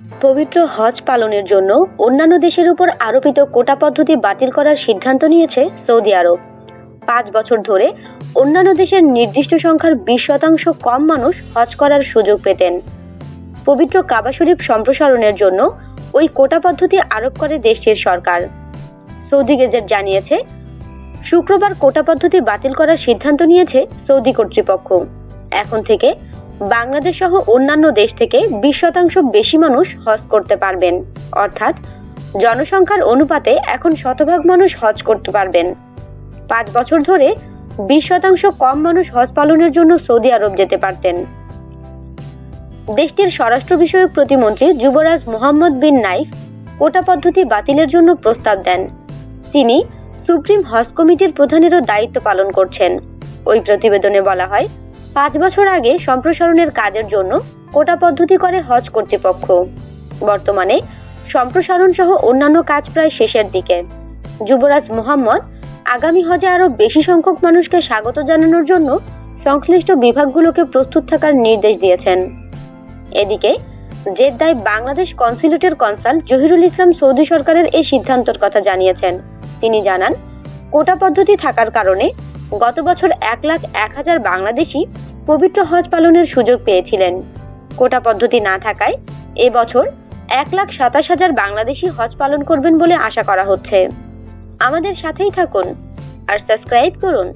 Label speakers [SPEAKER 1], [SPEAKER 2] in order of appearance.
[SPEAKER 1] পবিত্র হজ পালনের জন্য অন্যান্য দেশের উপর আরোপিত কোটা পদ্ধতি বাতিল করার সিদ্ধান্ত নিয়েছে সৌদি আরব। পাঁচ বছর ধরে অন্যান্য দেশের নির্দিষ্ট সংখ্যার বিশ শতাংশ কম মানুষ হজ করার সুযোগ পেতেন। পবিত্র কাবা শরীফ সম্প্রসারণের জন্য ওই কোটা পদ্ধতি আরোপ করে দেশটির সরকার। সৌদি গেজেট জানিয়েছে, শুক্রবার কোটা পদ্ধতি বাতিল করার সিদ্ধান্ত নিয়েছে সৌদি কর্তৃপক্ষ। এখন থেকে বাংলাদেশ সহ অন্যান্য দেশ থেকে বিশ শতাংশ বেশি মানুষ হজ করতে পারবেন। অর্থাৎ জনসংখ্যার অনুপাতে এখন শতভাগ মানুষ হজ করতে পারবেন। পাঁচ বছর ধরে বিশ শতাংশ কম মানুষ হজ পালনের জন্য সৌদি আরব যেতে পারতেন। দেশটির স্বরাষ্ট্র বিষয়ক প্রতিমন্ত্রী যুবরাজ মোহাম্মদ বিন নাইফ কোটা পদ্ধতি বাতিলের জন্য প্রস্তাব দেন। তিনি সুপ্রিম হজ কমিটির প্রধানেরও দায়িত্ব পালন করছেন। ওই প্রতিবেদনে বলা হয় পাঁচ বছর আগে সম্প্রসারণের কাজের জন্য কোটা পদ্ধতি করে হজ কর্তৃপক্ষ। বর্তমানে সম্প্রসারণ সহ অন্যান্য কাজ প্রায় শেষের দিকে। যুবরাজ মোহাম্মদ আগামী হজে আরও বেশি সংখ্যক মানুষকে স্বাগত জানানোর জন্য সংশ্লিষ্ট বিভাগগুলোকে প্রস্তুত থাকার নির্দেশ দিয়েছেন। এদিকে, জেদ্দায় বাংলাদেশ কনসুলেটের কনসাল জহিরুল ইসলাম সৌদি সরকারের এই সিদ্ধান্তের কথা জানিয়েছেন। তিনি জানান, কোটা পদ্ধতি থাকার কারণে গত বছর এক লাখ এক হাজার বাংলাদেশি পবিত্র হজ পালনের সুযোগ পেয়েছিলেন। কোটা পদ্ধতি না থাকায় এবছর এক লাখ সাতাশ হাজার বাংলাদেশি হজ পালন করবেন বলে আশা করা হচ্ছে। আমাদের সাথেই থাকুন আর সাবস্ক্রাইব করুন